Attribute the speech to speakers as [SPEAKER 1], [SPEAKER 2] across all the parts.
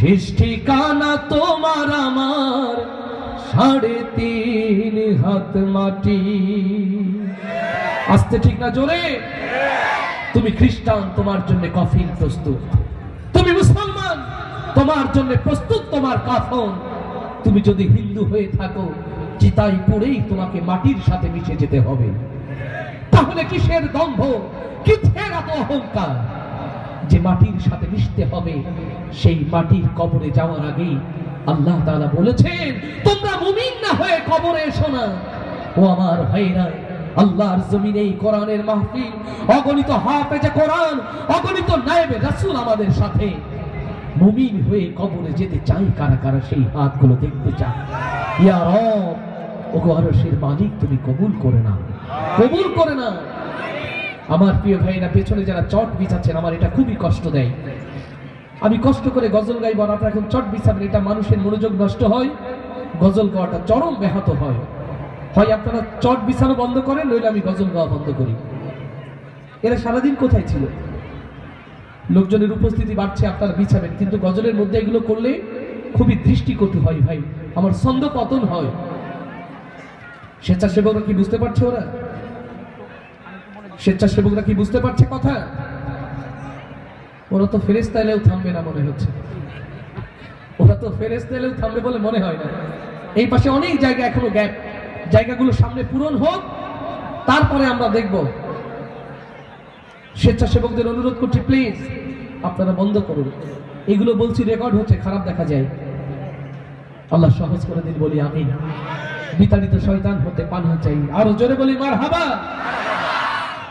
[SPEAKER 1] শেষ ঠিকানা তোমার আমার। সাড়ে তিন হাত মাটি। আসতে ঠিক না জোরে? তুমি খ্রিস্টান, তোমার জন্য কফিন প্রস্তুত। তুমি মুসলমান, তোমার জন্য প্রস্তুত তোমার কাফন। তুমি যদি হিন্দু হয়ে থাকো চিতাই পড়েই তোমাকে মাটির সাথে মিশে যেতে হবে। তাহলে কিসের দম্ভ? কিসের এত অহংকার? যে মাটির সাথে মিশতে হবে, সেই মাটির কবরে যাওয়ার আগেই আল্লাহ তালা বলেছেন, তোমরা মুমিন না হয়ে কবরে এসো না। ও আমার ভাইরা আল্লাহর জমিনে এই কোরআনের মাহফিল, অগণিত হাফেজে কোরআন, অগণিত নায়েবে রাসূল আমাদের সাথে মুমিন হয়ে কবরে যেতে চাই কারা কারা সেই হাতগুলো দেখতে চায়। ইয়া রব, ওগো মালিক, তুমি কবুল করে না কবুল করে না আমার প্রিয় ভাইরা পেছনে যারা চট বিছাচ্ছেন, আমার এটা খুবই কষ্ট দেয়। আমি কষ্ট করে গজল গাইব আর আপনারা এখন চট বিছাবেন, এটা মানুষের মনোযোগ নষ্ট হয়, গজল গাওয়াটা চরম ব্যাহত হয়। হয় আপনারা চট বিছানো বন্ধ করেন, নইলে আমি গজল গাওয়া বন্ধ করি। এরা সারাদিন কোথায় ছিল? লোকজনের উপস্থিতি বাড়ছে, আপনারা বিছাবেন, কিন্তু গজলের মধ্যে এগুলো করলে খুবই দৃষ্টিকটু হয় ভাই। আমার ছন্দ পতন হয়। স্বেচ্ছাসেবকরা কি বুঝতে পারছে ওরা? স্বেচ্ছাসেবকরা কি বুঝতে পারছে কথা? ওরা তো ফেরেস্তা এলেও থামবে না মনে হচ্ছে। ওরা তো ফেরেস্তা এলেও থামবে বলে মনে হয় না। এই পাশে অনেক জায়গা এখনও গ্যাপ জায়গাগুলো সামনে পূরণ হোক, তারপরে আমরা দেখব। স্বেচ্ছাসেবকদের অনুরোধ করছি প্লিজ আপনারা বন্ধ করুন। এগুলো বলছি রেকর্ড হচ্ছে, খারাপ দেখা যায়। আল্লাহ সহজ করে দিন বলি আমি বিতাড়িত শয়তান হতে পানা চাই। আরও জোরে বলি মার হাবা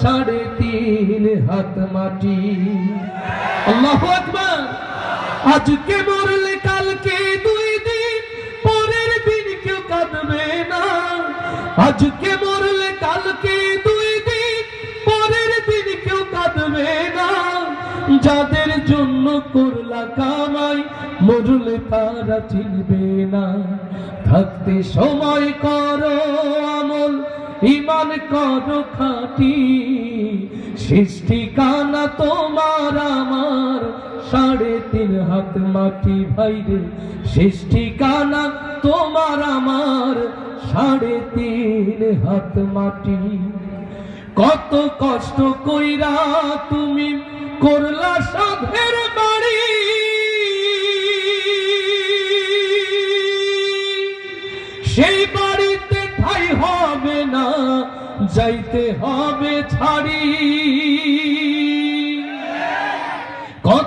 [SPEAKER 1] সাড়ে তিন হাত মাটি। আল্লাহ আজকে মরলে কালকে দুই দিন, পরের দিন কেউ কাঁদবে না। আজকে মরলে কালকে দুই দিন, পরের দিন কেউ কাঁদবে না। যাদের জন্য করলা কামাই, মরলে তারা চিনবে না। থাকতে সময় করো। ইমান করো খাটি, সৃষ্টি কানা তোমার আমার। সাড়ে তিন হাত মাটি ভাইরে সৃষ্টি কানা তোমার আমার। সাড়ে তিন হাত মাটি। কত কষ্ট কইরা তুমি করলা সাধের বাড়ি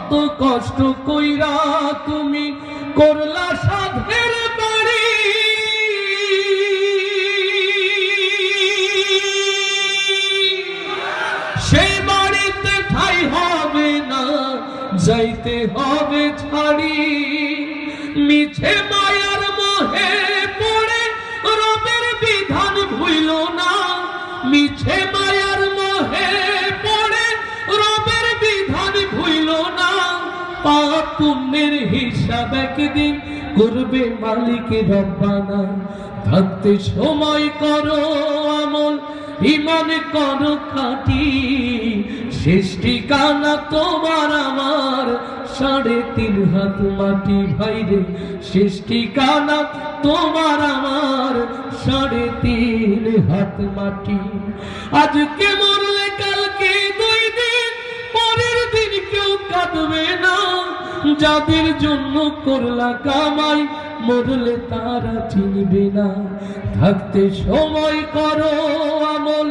[SPEAKER 1] কত কষ্ট কইরা তুমি করলা সাধের বাড়ি। সেই বাড়িতে ঠাই হবে না, যাইতে হবে ছাড়ি মিছে মায়ার মোহে পড়ে রবের বিধান ভুইল না, মিছে হিসাব একদিন করবে মালিক রব্বানা। থাকতে সময় করো, আমল ইমান করো খাটি। তোমার আমার, সাড়ে তিন হাত মাটি ভাইরে তোমার আমার, সাড়ে তিন হাত মাটি। আজকে মরলে কালকে দুই দিন, পরের দিন কেউ কাঁদবে যাদের জন্য করলা কামাই, মরলে তারা চিনবে না। থাকতে সময় করো আমল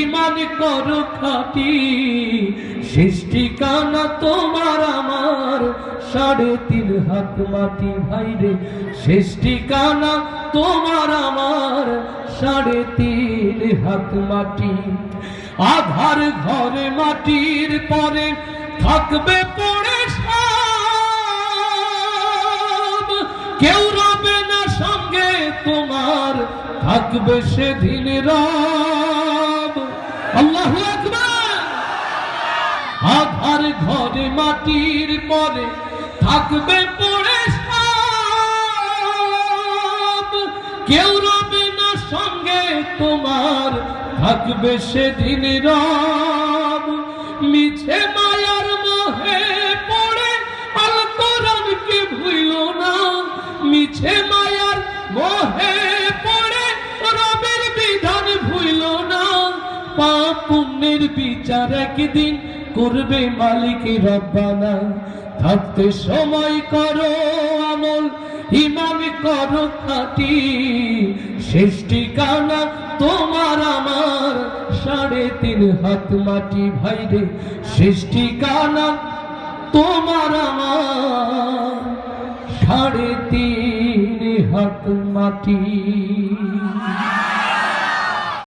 [SPEAKER 1] ইমান করো খাটি। সৃষ্টি কানা তোমার আমার, সাড়ে তিন হাত মাটি ভাইরে সৃষ্টি কানা তোমার আমার, সাড়ে তিন হাত মাটি। আধার ঘরে মাটির পরে থাকবে পড়ে কেউ রবে না সঙ্গে তোমার, থাকবে সেদিন রব। আল্লাহ আধার ঘরে, মাটির পরে থাকবে পড়ে কেউ রবে না সঙ্গে তোমার, থাকবে সেদিন রব। মিছে মায়ার পুণ্যের বিচার একদিন করবে মালিক রব্বানা। থাকতে সময় করো আমল ইমান করো খাটি। শেষ ঠিকানা তোমার আমার, সাড়ে তিন হাত মাটি ভাইরে শেষ ঠিকানা তোমার আমার, সাড়ে তিন হাত মাটি।